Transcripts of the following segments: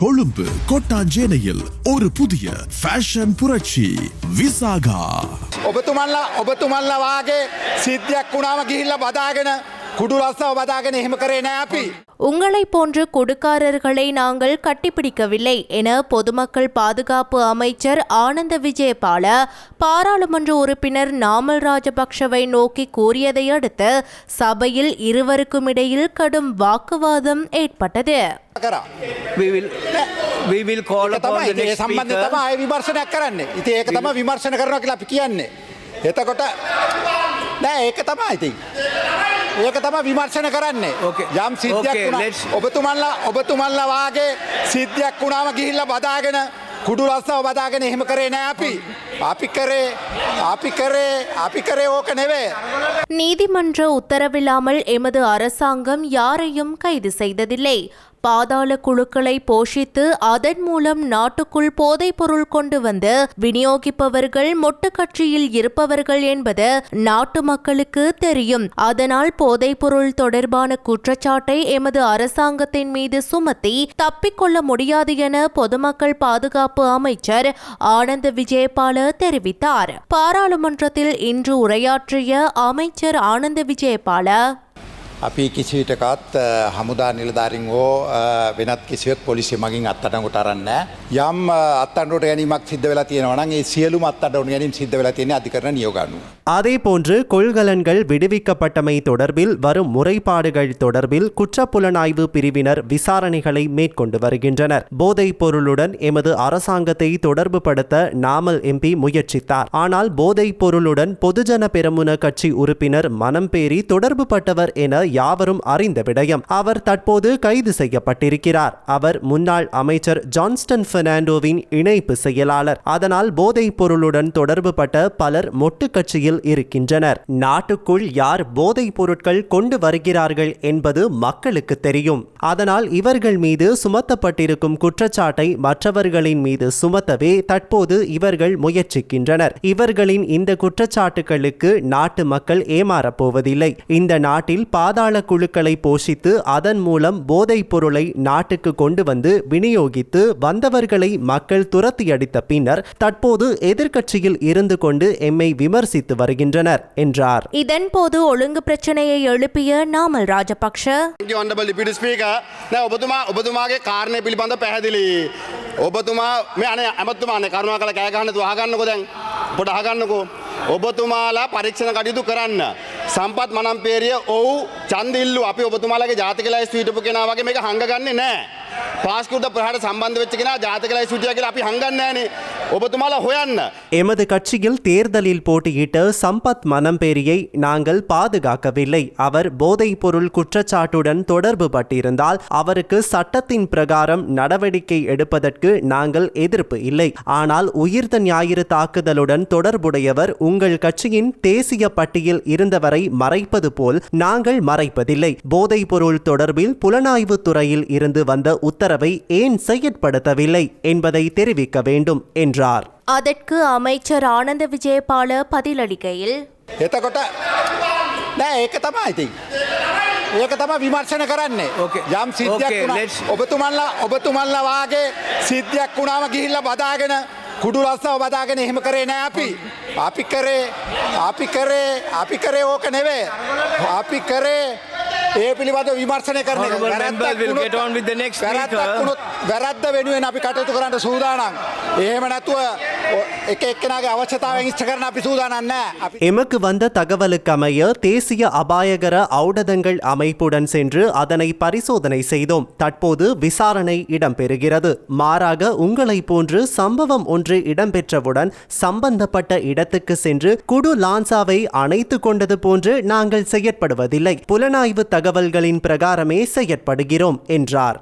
கொழும்பு கொட்டாஞ்சேனையில் ஒரு புதிய ஃபேஷன் புரட்சி விசாகா ඔබතුමල්ලා ඔබතුමල්ල වාගේ සිද්ධියක් වුණාම ගිහිල්ල බදාගෙන කුඩු රස්සව බදාගෙන එහෙම කරේ නෑ අපි. உங்களைப் போன்ற கொடுக்காரர்களை நாங்கள் கட்டிப்பிடிக்கவில்லை என பொதுமக்கள் பாதுகாப்பு அமைச்சர் ஆனந்த விஜயபால பாராளுமன்ற உறுப்பினர் நாமல் ராஜபக்ஷவை நோக்கி கூறியதை அடுத்து சபையில் இருவருக்கும் இடையில் கடும் வாக்குவாதம் ஏற்பட்டது කරා. එතකොට නෑ ඒක තමයි ඉතින්. ඒක තම විමර්ශන කරන්නේ. යම් සිද්ධයක් ඔබතුමල්ලා ඔබතුමල්ලා වාගේ සිද්ධියක් වුණාම ගිහිල්ලා බදාගෙන කුඩු ලස්සව බදාගෙන එහෙම කරේ නෑ අපි. ஆபிக்கரே ஆபிக்கரே ஆபிக்கரே ஓகனவே நீதிமன்ற உத்தரவில்லாமல் எமது அரசாங்கம் யாரையும் கைது செய்ததில்லை. பாதாள குழுக்களை போஷித்து அதன் மூலம் நாட்டுக்குள் போதைப் பொருள் கொண்டு வந்து விநியோகிப்பவர்கள் மொட்டு கட்சியில் இருப்பவர்கள் என்பது நாட்டு மக்களுக்கு தெரியும். அதனால் போதைப் பொருள் தொடர்பான குற்றச்சாட்டை எமது அரசாங்கத்தின் மீது சுமத்தி தப்பிக்கொள்ள முடியாது என பொதுமக்கள் பாதுகாப்பு அமைச்சர் ஆனந்த விஜயபால தெரிவித்தார். பாராளுமன்றத்தில் இன்று உரையாற்றிய அமைச்சர் ஆனந்த விஜயபால අපි කිසිවිටකත් අ, හමුදා නිලධාරින් හෝ අ, වෙනත් කිසිවක් පොලිසි මගින් අත්තටකුට අරන්න. යම් අ, අත්තන්ට ගැනීමක් සිද්ධ වෙලා තියෙනවන ඒ සියලුම අත්තට ගැනීම සිද්ධ වෙලා තියෙන අධිකරන නියෝගනු. அதேபோன்று கொள்கலன்கள் விடுவிக்கப்பட்டமை தொடர்பில் வரும் முறைப்பாடுகள் தொடர்பில் குற்றப்புலனாய்வு பிரிவினர் விசாரணைகளை மேற்கொண்டு வருகின்றனர் போதைப் பொருளுடன் எமது அரசாங்கத்தை தொடர்புபடுத்த நாமல் எம்பி முயற்சித்தார் ஆனால் போதைப் பொருளுடன் பொதுஜன பெரமுன கட்சி உறுப்பினர் மனம்பேரி தொடர்புபட்டவர் என யாவரும் அறிந்த விடயம். அவர் தற்போது கைது செய்யப்பட்டிருக்கிறார். அவர் முன்னாள் அமைச்சர் ஜான்ஸ்டன் பெர்னாண்டோவின் இணைப்பு செயலாளர். அதனால் போதைப் பொருளுடன் தொடர்புபட்ட பலர் மொட்டு கட்சியில் இருக்கின்றனர். நாட்டுக்குள் யார் போதைப் பொருட்கள் கொண்டு வருகிறார்கள் என்பது மக்களுக்கு தெரியும். அதனால் இவர்கள் மீது சுமத்தப்பட்டிருக்கும் குற்றச்சாட்டை மற்றவர்களின் மீது சுமத்தவே தற்போது இவர்கள் முயற்சிக்கின்றனர். இவர்களின் இந்த குற்றச்சாட்டுகளுக்கு நாட்டு மக்கள் ஏமாறப்போவதில்லை இந்த நாட்டில் பாதாள குழுக்களை போஷித்து அதன் மூலம் போதைப் பொருளை நாட்டுக்கு கொண்டு வந்து விநியோகித்து வந்தவர்களை மக்கள் துரத்தியடித்த பின்னர் தற்போது எதிர்க்கட்சியில் இருந்து கொண்டு எம்மை விமர்சித்து வருகின்றனர் என்றார் இதன்போது ஒழுங்கு பிரச்சனையை எழுப்பிய நாமல் ராஜபக்ஷ ඔන්ඩබල් ලිපිට ස්පීක නෑ ඔබතුමා ඔබතුමාගේ කාරණය පිළිබඳ පැහැදිලි. ඔබතුමා මේ අන ඇමත්තුමාන කරුණා කළ කෑගහන්න වහගන්නකො දැන් පොඩ අහගන්නකෝ. ඔබතුමාලා පරීක්ෂණ කටයුතු කරන්න. සම්පත් මනම්පේරිය ඔවු චන්දිල්ලු අපි ඔබතුමාලගේ ජාතිකලයි ස්වීටපු කෙනා වගේ මේක හඟගන්නේ නෑ. පාස්කුද ප්‍රහට සම්බන්ධ වෙච්ච කෙනා ජාතිකලයි සුටිය කියලා අපි හංගන්නෑනේ எமது கட்சியில் தேர்தலில் போட்டியிட்ட சம்பத் மனம்பேரியை நாங்கள் பாதுகாக்கவில்லை அவர் போதைப் பொருள் குற்றச்சாட்டுடன் தொடர்பு பட்டிருந்தால் அவருக்கு சட்டத்தின் பிரகாரம் நடவடிக்கை எடுப்பதற்கு நாங்கள் எதிர்ப்பு இல்லை. ஆனால் உயிர்த்த ஞாயிறு தாக்குதலுடன் தொடர்புடையவர் உங்கள் கட்சியின் தேசிய பட்டியல் இருந்தவரை மறைப்பது போல் நாங்கள் மறைப்பதில்லை. போதைப் பொருள் தொடர்பில் புலனாய்வு துறையில் இருந்து வந்த உத்தரவை ஏன் செயற்படுத்தவில்லை என்பதை தெரிவிக்க வேண்டும் என்று என்றார் அதற்கு அமைச்சர் ஆனந்த விஜயபால பதிலளிக்கையில் එතකොට නෑ ඒක තමයි ඉතින්. ඒක තම විමර්ශන කරන්නේ Okay. යම් සිද්ධියක් Okay, වුණා- let's- ඔබතුමල්ලා ඔබතුමල්ල වාගේ සිද්ධියක් වුණාම ගිහිල්ල බදාගෙන කුඩු රස්සව බදාගෙන එහෙම කරේ නෑ අපි. අපි කරේ අපි කරේ අපි කරේ ඕක නෙවේ. අපි කරේ ඒ පිළිබඳ විමර්ශනය කරන එක. Honourable වැරැද්දක් member will වුණොත්- get on with the next වැරැද්දක් speaker. වුණොත් වැරද්ද වෙනුවෙන් අපි කටයුතු කරන්න සූදානම්. එහෙම නැතුව ඔ- එක එක්කෙනගේ අවශ්‍යතාවෙන් ඉෂ්ට කරන අපි සූදානම් නෑ. අපි எமக்கு வந்த தகவலுக்கமைய தேசிய அபாயகர ஔடதங்கள் அமைப்புடன் சென்று அதனை பரிசோதனை செய்தோம் தற்போது விசாரணை இடம்பெறுகிறது மாறாக உங்களைப் போன்று சம்பவம் ஒன்று இடம்பெற்றவுடன் சம்பந்தப்பட்ட இடத்துக்கு சென்று குடு லான்சாவை அணைத்து கொண்டது போன்று நாங்கள் செயற்படுவதில்லை புலனாய்வு தகவல்களின் பிரகாரமே செயற்படுகிறோம் என்றார்.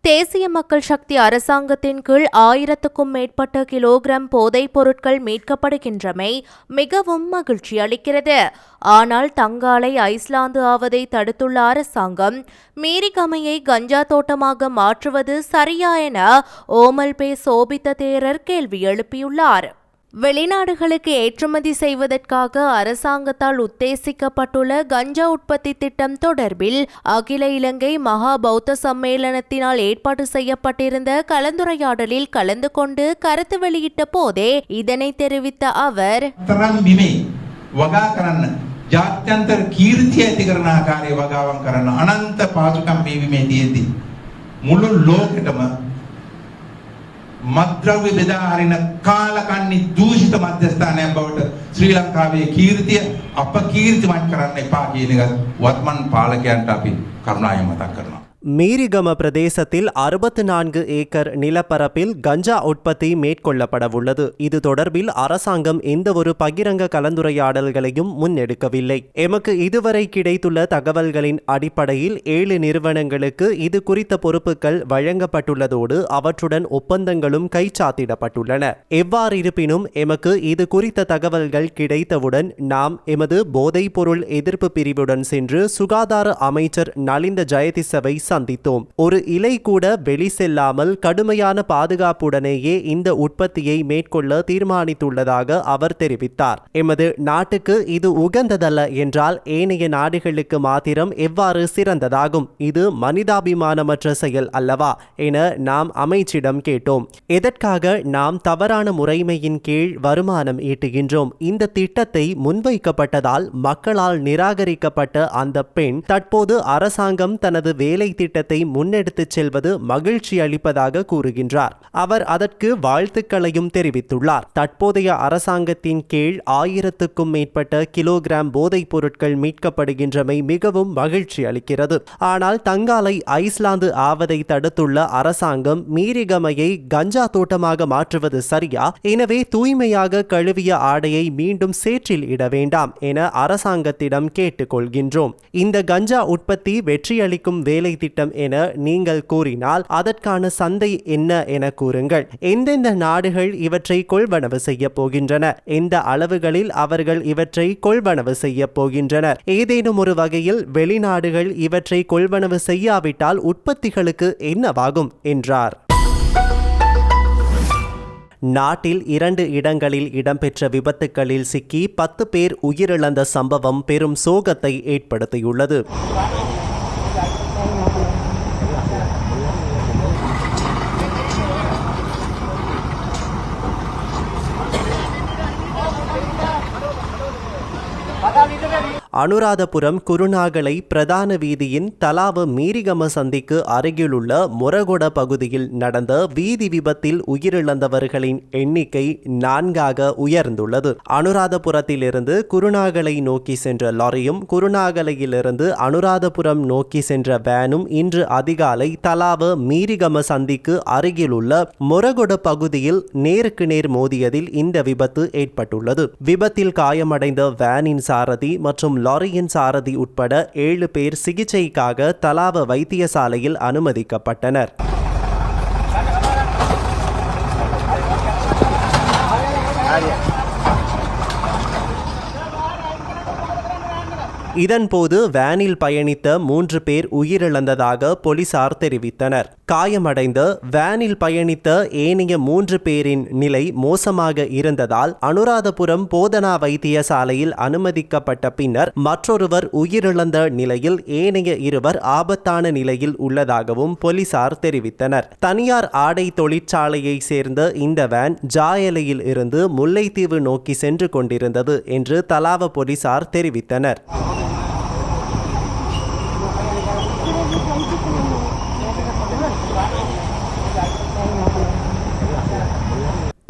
தேசிய மக்கள் சக்தி அரசாங்கத்தின் கீழ் ஆயிரத்துக்கும் மேற்பட்ட கிலோகிராம் போதைப் பொருட்கள் மீட்கப்படுகின்றமை மிகவும் மகிழ்ச்சி அளிக்கிறது. ஆனால் தங்காலை ஐஸ்லாந்து ஆவதை தடுத்துள்ள அரசாங்கம் மீரிகமையை கஞ்சா தோட்டமாக மாற்றுவது சரியா என ஓமல் பே சோபித்த தேரர் கேள்வி எழுப்பியுள்ளார். வெளிநாடுகளுக்கு ஏற்றுமதி செய்வதற்காக அரசாங்கத்தால் உத்தேசிக்கப்பட்டுள்ள கஞ்சா உற்பத்தி திட்டம் தொடர்பில் அகில இலங்கை மகா பௌத்த சம்மேளனத்தினால் ஏற்பாடு செய்யப்பட்டிருந்த கலந்துரையாடலில் கலந்து கொண்டு கருத்து வெளியிட்ட போதே இதனை தெரிவித்த அவர் තරම් බිමේ වගා කරන්න ජාත්‍යන්තර කීර්තිය ඇති කරන ආකාරයේ වගාවන් කරන්න අනන්ත පාසුකම් මේ බිමේ තියෙද්දි මුළු ලෝකෙටම මත්ද්‍රව්‍ය බෙදා හරින කාලකන්නි දූෂිත මධ්‍යස්ථානයක් බවට ශ්‍රී ලංකාවේ කීර්තිය අපකීර්තිමත් කරන්න එපා කියන එක වත්මන් පාලකයන්ට අපි කරුණාවෙන් මතක් කරනවා. மீரிகம பிரதேசத்தில் அறுபத்து நான்கு ஏக்கர் நிலப்பரப்பில் கஞ்சா உற்பத்தி மேற்கொள்ளப்படவுள்ளது. இது தொடர்பில் அரசாங்கம் எந்தவொரு பகிரங்க கலந்துரையாடல்களையும் முன்னெடுக்கவில்லை. எமக்கு இதுவரை கிடைத்துள்ள தகவல்களின் அடிப்படையில் ஏழு நிறுவனங்களுக்கு இது குறித்த பொறுப்புகள் வழங்கப்பட்டுள்ளதோடு அவற்றுடன் ஒப்பந்தங்களும் கைச்சாத்திடப்பட்டுள்ளன. எவ்வாறிருப்பினும் எமக்கு இது குறித்த தகவல்கள் கிடைத்தவுடன் நாம் எமது போதைப் பொருள் எதிர்ப்பு பிரிவுடன் சென்று சுகாதார அமைச்சர் நலிந்த ஜெயதிசவை சந்தித்தோம். ஒரு இலை கூட வெளி செல்லாமல் கடுமையான பாதுகாப்புடனேயே இந்த உற்பத்தியை மேற்கொள்ள தீர்மானித்துள்ளதாக அவர் தெரிவித்தார். எமது நாட்டுக்கு இது உகந்ததல்ல என்றால் ஏனைய நாடுகளுக்கு மாத்திரம் எவ்வாறு சிறந்ததாகும்? இது மனிதாபிமானமற்ற செயல் அல்லவா? என நாம் அமைச்சிடம் கேட்டோம். எதற்காக நாம் தவறான முறைமையின் கீழ் வருமானம் ஈட்டுகின்றோம்? இந்த திட்டத்தை முன்வைக்கப்பட்டதால் மக்களால் நிராகரிக்கப்பட்ட அந்த பெண் தற்போது அரசாங்கம் தனது வேலை திட்டத்தை முன்னெடுத்துச் செல்வது மகிழ்ச்சி அளிப்பதாக கூறுகின்றார். அவர் அதற்கு வாழ்த்துக்களையும் தெரிவித்துள்ளார். தற்போதைய அரசாங்கத்தின் கீழ் ஆயிரத்துக்கும் மேற்பட்ட கிலோகிராம் போதைப் பொருட்கள் மீட்கப்படுகின்றமை மிகவும் மகிழ்ச்சி அளிக்கிறது. ஆனால் தங்காலை ஐஸ்லாந்து ஆவதை தடுத்துள்ள அரசாங்கம் மீரிகமையை கஞ்சா தோட்டமாக மாற்றுவது சரியா? எனவே தூய்மையாக கழுவிய ஆடையை மீண்டும் சேற்றில் இட வேண்டாம் என அரசாங்கத்திடம் கேட்டுக்கொள்கின்றோம். இந்த கஞ்சா உற்பத்தி வெற்றியளிக்கும் வேலை திட்டம் என நீங்கள் கூறினால் அதற்கான சந்தை என்ன என கூறுங்கள். எந்தெந்த நாடுகள் இவற்றை கொள்வனவு செய்ய போகின்றன? எந்த அளவுகளில் அவர்கள் இவற்றை கொள்வனவு செய்ய போகின்றனர்? ஏதேனும் ஒரு வகையில் வெளிநாடுகள் இவற்றை கொள்வனவு செய்யாவிட்டால் உற்பத்திகளுக்கு என்னவாகும்? என்றார். நாட்டில் இரண்டு இடங்களில் இடம்பெற்ற விபத்துகளில் சிக்கி பத்து பேர் உயிரிழந்த சம்பவம் பெரும் சோகத்தை ஏற்படுத்தியுள்ளது. அனுராதபுரம் குருநாகலை பிரதான வீதியின் தலாவ மீரிகம சந்திக்கு அருகிலுள்ள முரகொட பகுதியில் நடந்த வீதி விபத்தில் உயிரிழந்தவர்களின் எண்ணிக்கை நான்காக உயர்ந்துள்ளது. அனுராதபுரத்திலிருந்து குருநாகலை நோக்கி சென்ற லாரியும் குருநாகலையிலிருந்து அனுராதபுரம் நோக்கி சென்ற வேனும் இன்று அதிகாலை தலாவ மீரிகம சந்திக்கு அருகிலுள்ள முரகொட பகுதியில் நேருக்கு நேர் மோதியதில் இந்த விபத்து ஏற்பட்டுள்ளது. விபத்தில் காயமடைந்த வேனின் சாரதி மற்றும் லாரியின் சாரதி உட்பட ஏழு பேர் சிகிச்சைக்காக தலாவ வைத்தியசாலையில் அனுமதிக்கப்பட்டனர். இதன்போது வேனில் பயணித்த மூன்று பேர் உயிரிழந்ததாக போலீசார் தெரிவித்தனர். காயமடைந்த வேனில் பயணித்த ஏனைய மூன்று பேரின் நிலை மோசமாக இருந்ததால் அனுராதபுரம் போதனா வைத்தியசாலையில் அனுமதிக்கப்பட்ட பின்னர் மற்றொருவர் உயிரிழந்த நிலையில் ஏனைய இருவர் ஆபத்தான நிலையில் உள்ளதாகவும் போலீசார் தெரிவித்தனர். தனியார் ஆடை தொழிற்சாலையை சேர்ந்த இந்த வேன் ஜாயலையில் இருந்து முல்லைத்தீவு நோக்கி சென்று கொண்டிருந்தது என்று தலாவ போலீசார் தெரிவித்தனர்.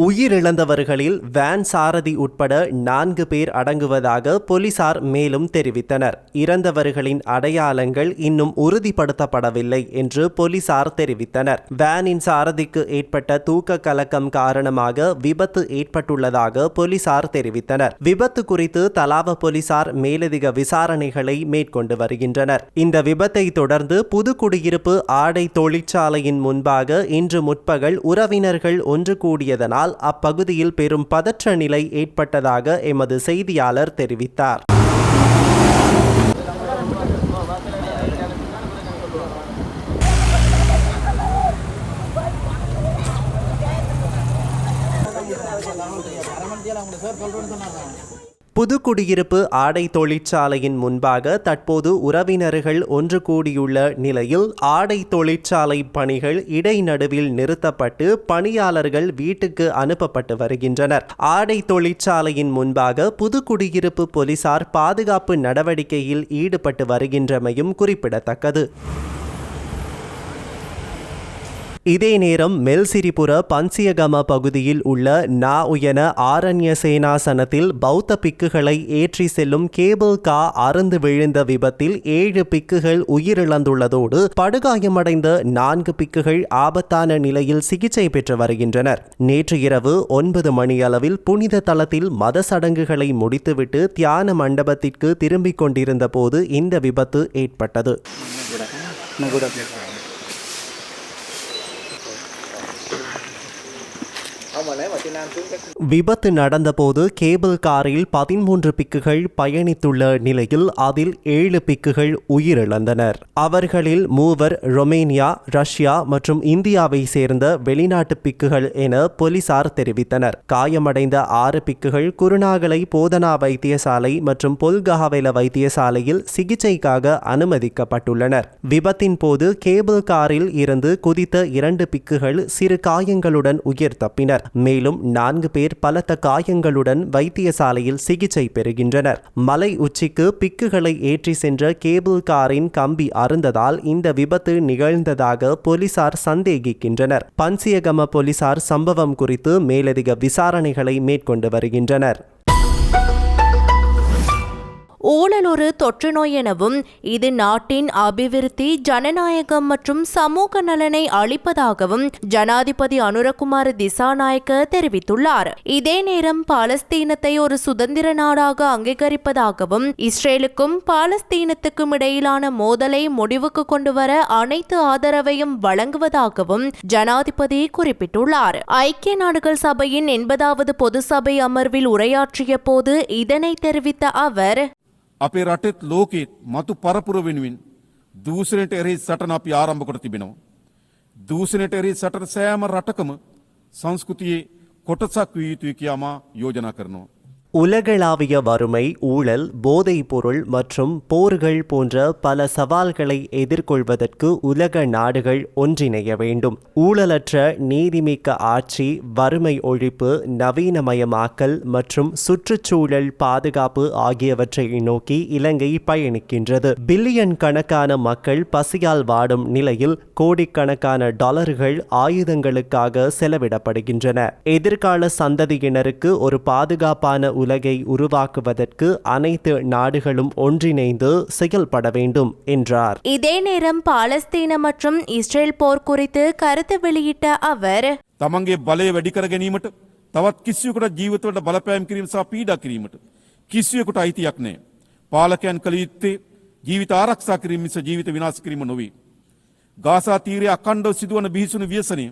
உயிரிழந்தவர்களில் வேன் சாரதி உட்பட நான்கு பேர் அடங்குவதாக போலீசார் மேலும் தெரிவித்தனர். இறந்தவர்களின் அடையாளங்கள் இன்னும் உறுதிப்படுத்தப்படவில்லை என்று போலீசார் தெரிவித்தனர். வேனின் சாரதிக்கு ஏற்பட்ட தூக்க கலக்கம் காரணமாக விபத்து ஏற்பட்டுள்ளதாக போலீசார் தெரிவித்தனர். விபத்து குறித்து தலாவ போலீசார் மேலதிக விசாரணைகளை மேற்கொண்டு வருகின்றனர். இந்த விபத்தை தொடர்ந்து புதுக்குடியிருப்பு ஆடை தொழிற்சாலையின் முன்பாக இன்று முற்பகல் உறவினர்கள் ஒன்று கூடியதனால் அப்பகுதியில் பெரும் பதற்ற நிலை ஏற்பட்டதாக எமது செய்தியாளர் தெரிவித்தார். புதுக்குடியிருப்பு ஆடை தொழிற்சாலையின் முன்பாக தற்போது உறவினர்கள் ஒன்று கூடியுள்ள நிலையில் ஆடை தொழிற்சாலை பணிகள் இடைநடுவில் நிறுத்தப்பட்டு பணியாளர்கள் வீட்டுக்கு அனுப்பப்பட்டு வருகின்றனர். ஆடை தொழிற்சாலையின் முன்பாக புதுக்குடியிருப்பு போலீசார் பாதுகாப்பு நடவடிக்கையில் ஈடுபட்டு வருகின்றமையும் குறிப்பிடத்தக்கது. இதே நேரம் மெல்சிரிபுர பன்சியகம பகுதியில் உள்ள நா உயன ஆரண்ய சேனாசனத்தில் பௌத்த பிக்குகளை ஏற்றி செல்லும் கேபிள் கா அறுந்து விழுந்த விபத்தில் ஏழு பிக்குகள் உயிரிழந்துள்ளதோடு படுகாயமடைந்த நான்கு பிக்குகள் ஆபத்தான நிலையில் சிகிச்சை பெற்று வருகின்றனர் நேற்று இரவு ஒன்பது மணியளவில் புனித தளத்தில் மத சடங்குகளை முடித்துவிட்டு தியான மண்டபத்திற்கு திரும்பிக் கொண்டிருந்த போது இந்த விபத்து ஏற்பட்டது விபத்து நடந்தபோது கேபிள் காரில் பதிமூன்று பிக்குகள் பயணித்துள்ள நிலையில் அதில் ஏழு பிக்குகள் உயிரிழந்தனர். அவர்களில் மூவர் ரொமேனியா ரஷ்யா மற்றும் இந்தியாவை சேர்ந்த வெளிநாட்டு பிக்குகள் என போலீசார் தெரிவித்தனர். காயமடைந்த ஆறு பிக்குகள் குருநாகலை போதனா வைத்தியசாலை மற்றும் பொல்கஹாவேல வைத்தியசாலையில் சிகிச்சைக்காக அனுமதிக்கப்பட்டுள்ளனர். விபத்தின் போது கேபிள் காரில் இருந்து குதித்த இரண்டு பிக்குகள் சிறு காயங்களுடன் உயிர் தப்பினர். மேலும் நான்கு பேர் பலத்த காயங்களுடன் வைத்தியசாலையில் சிகிச்சை பெறுகின்றனர். மலை உச்சிக்கு பிக்குகளை ஏற்றி சென்ற கேபிள் காரின் கம்பி அருந்ததால் இந்த விபத்து நிகழ்ந்ததாக போலீசார் சந்தேகிக்கின்றனர். பன்சியகம போலீசார் சம்பவம் குறித்து மேலதிக விசாரணைகளை மேற்கொண்டு வருகின்றனர். ஊழல் ஒரு தொற்று நோய் எனவும் இது நாட்டின் அபிவிருத்தி ஜனநாயகம் மற்றும் சமூக நலனை அளிப்பதாகவும் ஜனாதிபதி அனுரகுமார் திசாநாயக்க தெரிவித்துள்ளார். இதே நேரம் பாலஸ்தீனத்தை ஒரு சுதந்திர நாடாக அங்கீகரிப்பதாகவும் இஸ்ரேலுக்கும் பாலஸ்தீனத்துக்கும் இடையிலான மோதலை முடிவுக்கு கொண்டு வர அனைத்து ஆதரவையும் வழங்குவதாகவும் ஜனாதிபதி குறிப்பிட்டுள்ளார். ஐக்கிய நாடுகள் சபையின் எண்பதாவது பொது சபை அமர்வில் உரையாற்றிய போது இதனை தெரிவித்த அவர் අපේ රටෙත් ලෝකෙත් මතු පරපුර වෙනුවෙන් දූෂණයට එරෙහි සටන අපි ආරම්භ කොට තිබෙනවා. දූෂණයට එරෙහි සටන සෑම රටකම සංස්කෘතියේ කොටසක් විය යුතුයි කියාමා යෝජනා කරනවා. உலகளாவிய வறுமை ஊழல் போதைப் பொருள் மற்றும் போர்கள் போன்ற பல சவால்களை எதிர்கொள்வதற்கு உலக நாடுகள் ஒன்றிணைய வேண்டும். ஊழலற்ற நீதிமிக்க ஆட்சி வறுமை ஒழிப்பு நவீனமயமாக்கல் மற்றும் சுற்றுச்சூழல் பாதுகாப்பு ஆகியவற்றை நோக்கி இலங்கை பயணிக்கின்றது. பில்லியன் கணக்கான மக்கள் பசியால் வாடும் நிலையில் கோடிக்கணக்கான டாலர்கள் ஆயுதங்களுக்காக செலவிடப்படுகின்றன. எதிர்கால சந்ததியினருக்கு ஒரு பாதுகாப்பான உலகை உருவாக்குவதற்கு அனைத்து நாடுகளும் ஒன்றிணைந்து செயல்பட வேண்டும் என்றார் இதே நேரம் பாலஸ்தீன மற்றும் இஸ்ரேல் போர் குறித்து கருத்து வெளியிட்ட அவர் තමන්ගේ බලය වැඩි කර ගැනීමට තවත් කිසියකුට ජීවිතවලට බලපෑම් කිරීම සහ පීඩා කිරීමට කිසියකුට අයිතියක් නෑ. පාලකයන් කළ යුත්තේ ජීවිත ආරක්ෂා කිරීම මිස ජීවිත විනාශ කිරීම නොවේ. ගාසා තීරය අකණ්ඩව සිදුවන බිහිසුණු ව්‍යසනය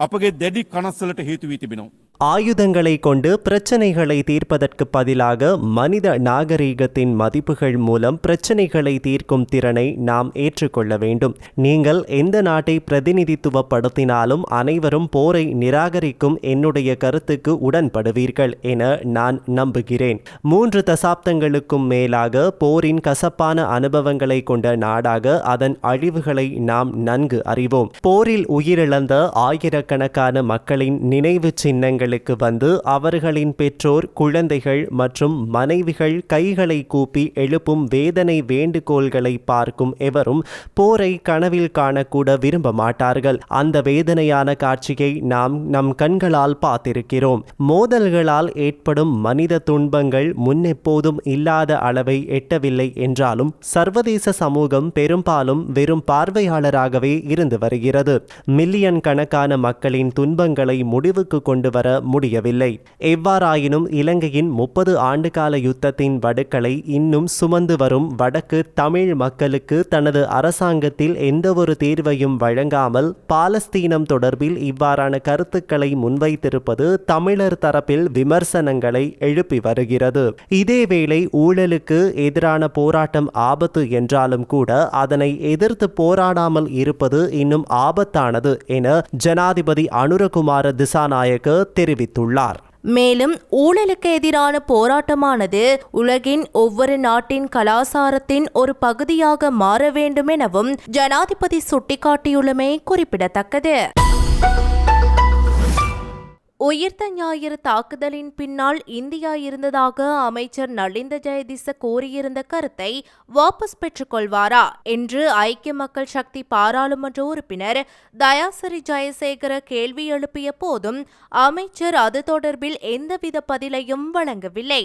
අපගේ දැඩි කනස්සලට හේතු වී තිබෙනවා. ஆயுதங்களை கொண்டு பிரச்சனைகளை தீர்ப்பதற்கு பதிலாக மனித நாகரீகத்தின் மதிப்புகள் மூலம் பிரச்சனைகளை தீர்க்கும் திறனை நாம் ஏற்றுக்கொள்ள வேண்டும். நீங்கள் எந்த நாட்டை பிரதிநிதித்துவப்படுத்தினாலும் அனைவரும் போரை நிராகரிக்கும் என்னுடைய கருத்துக்கு உடன்படுவீர்கள் என நான் நம்புகிறேன். மூன்று தசாப்தங்களுக்கும் மேலாக போரின் கசப்பான அனுபவங்களை கொண்ட நாடாக அதன் அழிவுகளை நாம் நன்கு அறிவோம். போரில் உயிரிழந்த ஆயிரக்கணக்கான மக்களின் நினைவு சின்னங்கள் சின்னங்களுக்கு வந்து அவர்களின் பெற்றோர் குழந்தைகள் மற்றும் மனைவிகள் கைகளை கூப்பி எழுப்பும் வேதனை வேண்டுகோள்களை பார்க்கும் எவரும் போரை கனவில் காணக்கூட விரும்ப மாட்டார்கள். அந்த வேதனையான காட்சியை நாம் நம் கண்களால் பார்த்திருக்கிறோம். மோதல்களால் ஏற்படும் மனித துன்பங்கள் முன்னெப்போதும் இல்லாத அளவை எட்டவில்லை என்றாலும் சர்வதேச சமூகம் பெரும்பாலும் வெறும் பார்வையாளராகவே இருந்து வருகிறது. மில்லியன் கணக்கான மக்களின் துன்பங்களை முடிவுக்கு கொண்டு வர முடியவில்லை. எவ்வாறாயினும் இலங்கையின் முப்பது ஆண்டுகால யுத்தத்தின் வடுக்களை இன்னும் சுமந்து வரும் வடக்கு தமிழ் மக்களுக்கு தனது அரசாங்கத்தில் எந்தவொரு தீர்வையும் வழங்காமல் பாலஸ்தீனம் தொடர்பில் இவ்வாறான கருத்துக்களை முன்வைத்திருப்பது தமிழர் தரப்பில் விமர்சனங்களை எழுப்பி வருகிறது. இதேவேளை ஊழலுக்கு எதிரான போராட்டம் ஆபத்து என்றாலும் கூட அதனை எதிர்த்து போராடாமல் இருப்பது இன்னும் ஆபத்தானது என ஜனாதிபதி அனுரகுமார திசாநாயக்க தெரிவித்துள்ளார். மேலும் ஊழலுக்கு எதிரான போராட்டமானது உலகின் ஒவ்வொரு நாட்டின் கலாசாரத்தின் ஒரு பகுதியாக மாற வேண்டும் எனவும் ஜனாதிபதி சுட்டிக்காட்டியுள்ளமை குறிப்பிடத்தக்கது. உயிர்த்த ஞாயிறு தாக்குதலின் பின்னால் இந்தியா இருந்ததாக அமைச்சர் நலிந்த ஜெயதிச கூறியிருந்த கருத்தை வாபஸ் பெற்றுக்கொள்வாரா என்று ஐக்கிய மக்கள் சக்தி பாராளுமன்ற உறுப்பினர் தயாசரி ஜெயசேகர கேள்வி எழுப்பிய போதும் அமைச்சர் அது தொடர்பில் எந்தவித பதிலையும் வழங்கவில்லை.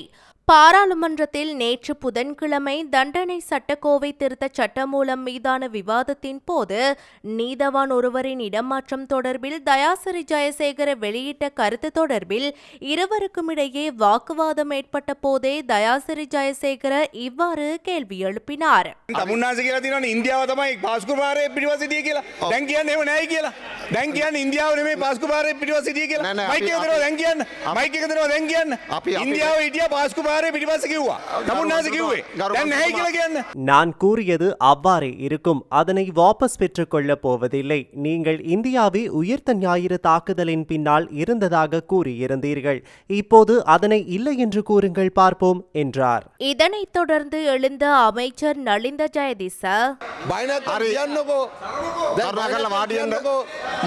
பாராளுமன்றத்தில் நேற்று புதன்கிழமை தண்டனை சட்டக்கோவை திருத்த சட்டமூலம் மீதான விவாதத்தின் போது நீதவான் ஒருவரின் இடமாற்றம் தொடர்பில் தயாசரி ஜெயசேகர வெளியிட்ட கருத்து தொடர்பில் இருவருக்கும் இடையே வாக்குவாதம் ஏற்பட்ட போதே தயாசரி ஜெயசேகர இவ்வாறு கேள்வி எழுப்பினார். இந்தியாவை කියලා තිනවන ඉන්දියාව තමයි පාස්කුපාරය පිටිවසිටිය කියලා දැන් කියන්න එම නෑ කියලා දැන් කියන්න ඉන්දියාව නෙමේ පාස්කුපාරය පිටිවසිටිය කියලා නෑ, නෑ, අපි- මයික දෙනවා දැන් කියන්න අපි- මයික දෙනවා දැන් කියන්න අපි- අපි- ඉන්දියාව හිටිය පාස්කුපාරය පිටිපස්ස කිව්වා තමුන්නාස කිව්වේ ගරු- දැන් නැහැ කියලා කියන්න நான் கூறியது அவ்வாறே இருக்கும் அதனை வாபஸ் பெற்றுக் கொள்ளப் போவதில்லை நீங்கள் இந்தியாவை உயிர்த்த ஞாயிறு தாக்குதலின் பின்னால் இருந்ததாக கூறியிருந்தீர்கள் இப்போது அதனை இல்லை என்று கூறுங்கள் பார்ப்போம் என்றார் இதனைத் தொடர்ந்து எழுந்த அமைச்சர் நலிந்த ஜெயதிச බයිනත් හරි. කියන්නකෝ කරුණාකරලා වාඩි වෙන්න.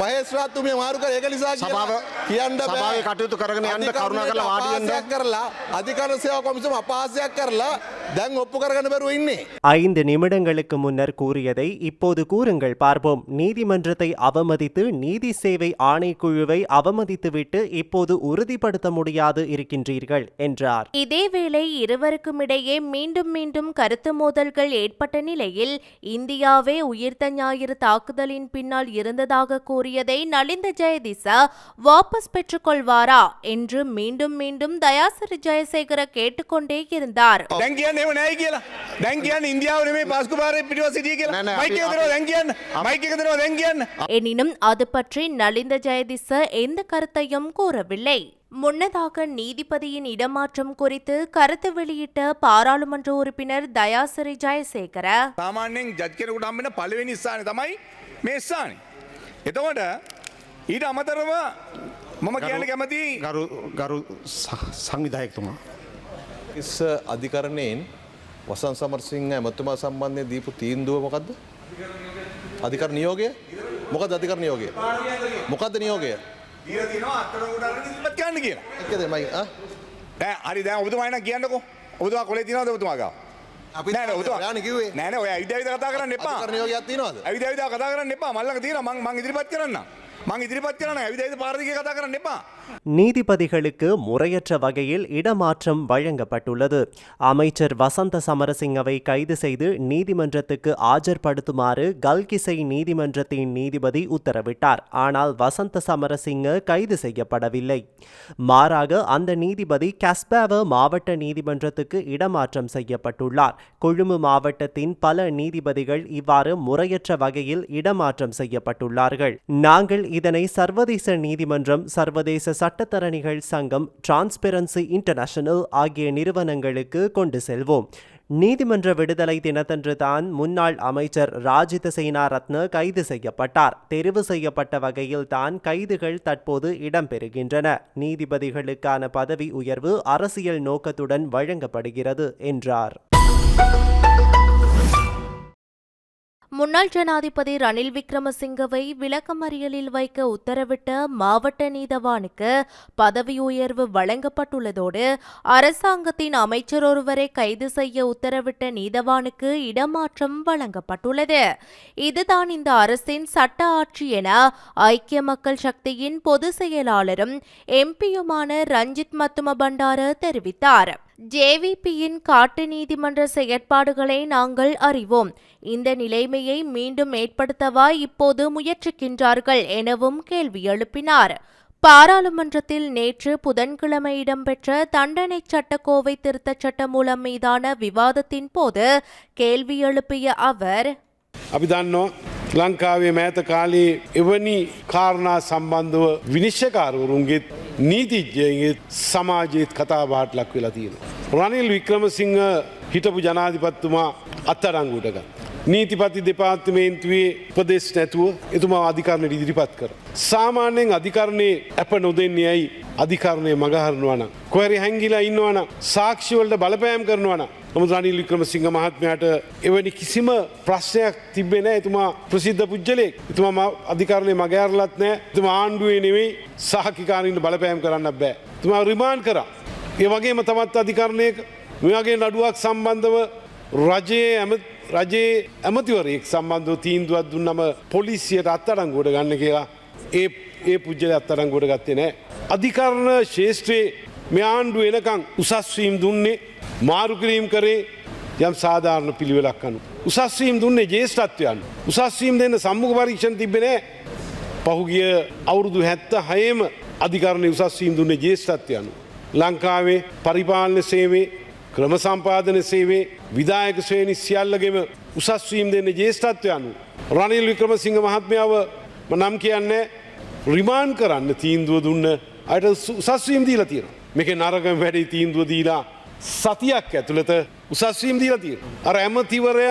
මහේස්ත්‍රාත්තුමිය මාරුක ඒක නිසා සභාව- කියන්න බෑ. සභාවේ කටයුතු කරගෙන යන්න අධිකරණයට කරුණාකරලා වාඩි වෙන්න. අපහාසයක් කරලා අධිකරණ සේවා කොමිසම අපහාසයක් කරලා දැන් ඔප්පු කරගන්න බැරුව ඉන්නේ ஐந்து நிமிடங்களுக்கு முன்னர் கூறியதை இப்போது கூறுங்கள் பார்ப்போம் நீதிமன்றத்தை அவமதித்து நீதி சேவை ஆணைக்குழுவை அவமதித்துவிட்டு இப்போது உறுதிப்படுத்த முடியாது இருக்கின்றீர்கள் என்றார் இதேவேளை இருவருக்கும் இடையே மீண்டும் மீண்டும் கருத்து மோதல்கள் ஏற்பட்ட நிலையில் இந்தியாவே உயிர்த்த ஞாயிறு தாக்குதலின் பின்னால் இருந்ததாக கூறியதை நலிந்த ஜெயதிச வாபஸ் பெற்றுக் கொள்வாரா என்று மீண்டும் மீண்டும் தயாசிரி ஜெயசேகர கேட்டுக்கொண்டே இருந்தார் දැන් කියන්න එම නෑ කියලා දැන් කියන්න ඉන්දියාව නෙමේ පාස්කුපාරය පිටිවසිටිය කියලා නෑ, නෑ, මයික අපි- දෙනවා දැන් කියන්න මයික දෙනවා දැන් කියන්න எனினும் அது பற்றி நலிந்த ஜெயதிச எந்த கருத்தையும் கூறவில்லை முன்னதாக நீதிபதியின் இடமாற்றம் குறித்து கருத்து வெளியிட்ட பாராளுமன்ற உறுப்பினர் தயாசிரி ஜெயசேகர සාමාන්‍යයෙන් ජත් කෙනෙකුට හම්බෙන පළවෙනි ස්ථානය තමයි මේ ස්ථානය. එතකොට ඊට අමතරව මම කියන්න කැමති ගරු ගරු සංවිධායකතුමා. ඉස්ස අධිකරණයෙන් වසන් සමරසිංහ ඇමතුමා සම්බන්ධය දීපු තීන්දුව මොකක්ද අධිකර නියෝගය? මොකද අධිකර නියෝගය? මොකක්ද නියෝගය? කියන්න කිය එකදමයි හරි දැ ඔබතුමයින කියන්නකෝ. ඔබතුමා කොලේ තිනවද ඔබතුමාගා නෑ ඔය විදවිද කතා කරන්න එපා. නියෝගයක් තිනවද විදවිද කතා කරන්න එපා. මල්ලක තියෙන මං ඉදිරිපත් කරන්න நீதிபதிகளுக்கு முறையற்ற வகையில் இடமாற்றம் வழங்கப்பட்டுள்ளது. அமைச்சர் வசந்த சமரசிங்கவை கைது செய்து நீதிமன்றத்துக்கு ஆஜர்படுத்துமாறு கல்கிசை நீதிமன்றத்தின் நீதிபதி உத்தரவிட்டார். ஆனால் வசந்த சமரசிங்க கைது செய்யப்படவில்லை. மாறாக அந்த நீதிபதி கஸ்பாவ மாவட்ட நீதிமன்றத்துக்கு இடமாற்றம் செய்யப்பட்டுள்ளார். கொழும்பு மாவட்டத்தின் பல நீதிபதிகள் இவ்வாறு முறையற்ற வகையில் இடமாற்றம் செய்யப்பட்டுள்ளார்கள். நாங்கள் இதனை சர்வதேச நீதிமன்றம் சர்வதேச சட்டத்தரணிகள் சங்கம் டிரான்ஸ்பெரன்சி இன்டர்நேஷனல் ஆகிய நிறுவனங்களுக்கு கொண்டு செல்வோம். நீதிமன்ற விடுதலை தினத்தன்று தான் முன்னாள் அமைச்சர் ராஜித சேனாரத்ன கைது செய்யப்பட்டார். தெரிவு செய்யப்பட்ட வகையில் தான் கைதுகள் தற்போது இடம்பெறுகின்றன. நீதிபதிகளுக்கான பதவி உயர்வு அரசியல் நோக்கத்துடன் வழங்கப்படுகிறது என்றார். முன்னாள் ஜனாதிபதி ரணில் விக்ரமசிங்கவை விளக்கமறியலில் வைக்க உத்தரவிட்ட மாவட்ட நீதவானுக்கு பதவி உயர்வு வழங்கப்பட்டுள்ளதோடு அரசாங்கத்தின் அமைச்சர் ஒருவரை கைது செய்ய உத்தரவிட்ட நீதவானுக்கு இடமாற்றம் வழங்கப்பட்டுள்ளது. இதுதான் இந்த அரசின் சட்ட ஆட்சி என ஐக்கிய மக்கள் சக்தியின் பொதுச் செயலாளரும் எம்பியுமான ரஞ்சித் மத்தும பண்டார தெரிவித்தார். ஜேவிபியின் காட்டு நீதிமன்ற செயற்பாடுகளை நாங்கள் அறிவோம். இந்த நிலைமையை மீண்டும் ஏற்படுத்தவா இப்போது முயற்சிக்கின்றார்கள் எனவும் கேள்வி எழுப்பினார். பாராளுமன்றத்தில் நேற்று புதன்கிழமை இடம்பெற்ற தண்டனை சட்டக்கோவை திருத்தச் சட்டம் மூலம் மீதான விவாதத்தின் போது கேள்வி எழுப்பிய அவர் ලංකාවේ මෑත කාලේ එවැනි කාරණා සම්බන්ධව විනිශ්්‍යකාරවරුන්ගේත් නීතිජ්‍යයගේත් සමාජයත් කතාබාට ලක් වෙලා තියෙන. රනිල් වික්‍රමසිංහ හිටපු ජනාධිපත්තුමා අත්තඩංගුටක. නීතිපති දෙපාර්තමේන්තුවේ උපදෙස් නැතුව එතුමා අධිකරණයට ඉදිරිපත් කර. සාමාන්‍යයෙන් අධිකරණය ඇප නොදෙන්නේ ඇයි අධිකරණය මගහරනවන. කොහරි හැංගිලා ඉන්නවන සාක්ෂිවලට බලපෑම් කරනවන. නමුත් රනිල් වික්‍රමසිංහ මහත්මයාට එවැනි කිසිම ප්‍රශ්නයක් තිබෙන එතුමා ප්‍රසිද්ධ පුද්ගලයෙක්. එතුමා අධිකරණය මගෑරලත් නෑ එතුමා ආණ්ඩුවේ නෙවෙයි සහකිකාරින්ට බලපෑම් කරන්න බෑ. තුමා රිමාන් කරා. ඒ වගේම තමත් අධිකරණයක මෙයාගේ නඩුවක් සම්බන්ධව රජයේ ඇම රජයේ ඇමතිවරයෙක් සම්බන්ධව තීන්දුවත් දුන්නම පොලිසියට අත්තඩංගුවට ගන්න කියලා ඒ ඒ පුද්ගල අත්තරංගොට ගත්තේ නෑ. අධිකරණ ශේෂත්‍රයේ මෙ ආණ්ඩු එනකං උසස්වීම් දුන්නේ මාරුකිරීම් කරේ යම් සාධාරණ පිළිවෙලක් අනු. උසස්වීම් දුන්නේ ජේෂ්ඨත්වයන්. උසස්වීම් දෙන්න සම්මුඛ පරීක්ෂණ තිබෙනෑ පහුගිය අවුරුදු හැත්ත හයම අධිකරණය උසස්වීම් දුන්නේ ජේෂ්ඨත්වයනු. ලංකාවේ පරිපාලන සේවේ ක්‍රම සම්පාදන සේවේ විදායක ශ්‍රේණි සියල්ලගෙම උසස්වීම් දෙන්න ජේෂ්ඨත්වය අනු. රනිල් වික්‍රම සිංහ මහත්මාව නම් කියන්නේ රිමාන් කරන්න තීන්දුව දුන්න අයට උසස්වීම් දීලා තියෙන. මේක නරක වැඩි තීන්දුව දීලා සතියක් ඇතුළත උසස්වීම් දීලා තියෙන. අර ඇමතිවරය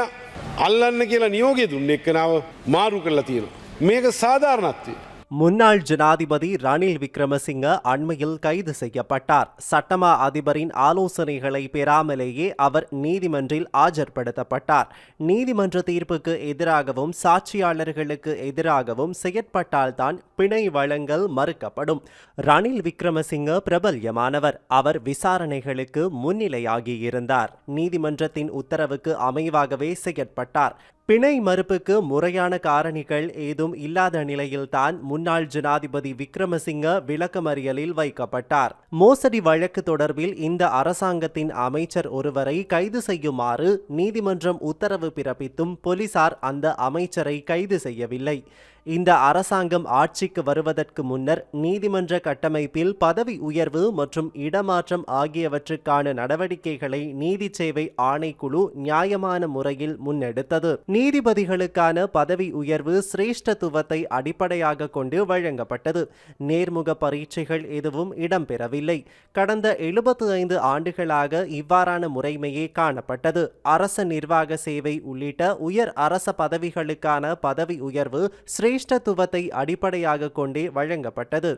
අල්ලන්න කියලා නියෝගය දුන්න එක්කනාව මාරු කරලා තියෙන. මේක සාධාරණත්වය. முன்னாள் ஜனாதிபதி ரணில் விக்ரமசிங்க அண்மையில் கைது செய்யப்பட்டார். சட்டமா அதிபரின் ஆலோசனைகளை பெறாமலேயே அவர் நீதிமன்றில் ஆஜர்படுத்தப்பட்டார். நீதிமன்ற தீர்ப்புக்கு எதிராகவும் சாட்சியாளர்களுக்கு எதிராகவும் செயற்பட்டால்தான் பிணை வழங்கல் மறுக்கப்படும். ரணில் விக்ரமசிங்க பிரபல்யமானவர். அவர் விசாரணைகளுக்கு முன்னிலையாகியிருந்தார். நீதிமன்றத்தின் உத்தரவுக்கு அமைவாகவே செயற்பட்டார். பிணை மறுப்புக்கு முறையான காரணிகள் ஏதும் இல்லாத நிலையில்தான் முன்னாள் ஜனாதிபதி விக்ரமசிங்க விளக்கமறியலில் வைக்கப்பட்டார். மோசடி வழக்கு தொடர்பில் இந்த அரசாங்கத்தின் அமைச்சர் ஒருவரை கைது செய்யுமாறு நீதிமன்றம் உத்தரவு பிறப்பித்தும் போலீசார் அந்த அமைச்சரை கைது செய்யவில்லை. இந்த அரசாங்கம் ஆட்சிக்கு வருவதற்கு முன்னர் நீதிமன்ற கட்டமைப்பில் பதவி உயர்வு மற்றும் இடமாற்றம் ஆகியவற்றுக்கான நடவடிக்கைகளை நீதி சேவை ஆணைக்குழு நியாயமான முறையில் முன்னெடுத்தது. நீதிபதிகளுக்கான பதவி உயர்வு சிரேஷ்டத்துவத்தை அடிப்படையாக கொண்டு வழங்கப்பட்டது. நேர்முக பரீட்சைகள் எதுவும் இடம்பெறவில்லை. கடந்த எழுபத்து ஐந்து ஆண்டுகளாக இவ்வாறான முறைமையே காணப்பட்டது. அரச நிர்வாக சேவை உள்ளிட்ட உயர் அரச பதவிகளுக்கான பதவி உயர்வு ஸ்ரீ சிரேஷ்டத்துவத்தை அடிப்படையாக கொண்டே வழங்கப்பட்டது.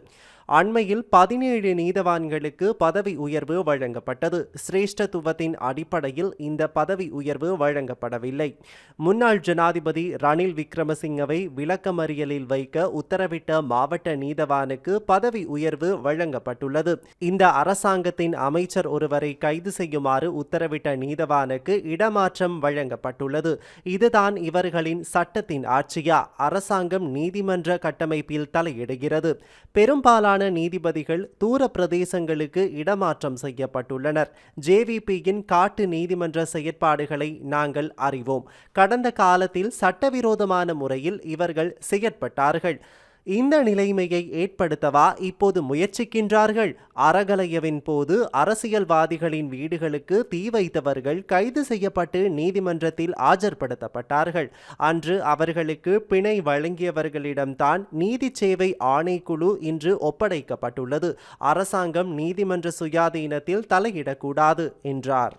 அண்மையில் பதினேழு நீதவான்களுக்கு பதவி உயர்வு வழங்கப்பட்டது. சிரேஷ்டத்துவத்தின் அடிப்படையில் இந்த பதவி உயர்வு வழங்கப்படவில்லை. முன்னாள் ஜனாதிபதி ரணில் விக்ரமசிங்கவை விளக்கமறியலில் வைக்க உத்தரவிட்ட மாவட்ட நீதவானுக்கு பதவி உயர்வு வழங்கப்பட்டுள்ளது. இந்த அரசாங்கத்தின் அமைச்சர் ஒருவரை கைது செய்யுமாறு உத்தரவிட்ட நீதவானுக்கு இடமாற்றம் வழங்கப்பட்டுள்ளது. இதுதான் இவர்களின் சட்டத்தின் ஆட்சியா? அரசாங்கம் நீதிமன்ற கட்டமைப்பில் தலையிடுகிறது. பெரும்பாலான நீதிபதிகள் தூர பிரதேசங்களுக்கு இடமாற்றம் செய்யப்பட்டுள்ளனர். ஜேவிபியின் காட்டு நீதிமன்ற செயற்பாடுகளை நாங்கள் அறிவோம். கடந்த காலத்தில் சட்டவிரோதமான முறையில் இவர்கள் செயற்பட்டார்கள். இந்த நிலைமையை ஏற்படுத்தவா இப்போது முயற்சிக்கின்றார்கள்? அறகலையவின் போது அரசியல்வாதிகளின் வீடுகளுக்கு தீ வைத்தவர்கள் கைது செய்யப்பட்டு நீதிமன்றத்தில் ஆஜர்படுத்தப்பட்டார்கள். அன்று அவர்களுக்கு பிணை வழங்கியவர்களிடம்தான் நீதி சேவை ஆணைக்குழு இன்று ஒப்படைக்கப்பட்டுள்ளது. அரசாங்கம் நீதிமன்ற சுயாதீனத்தில் தலையிடக்கூடாது என்றார்.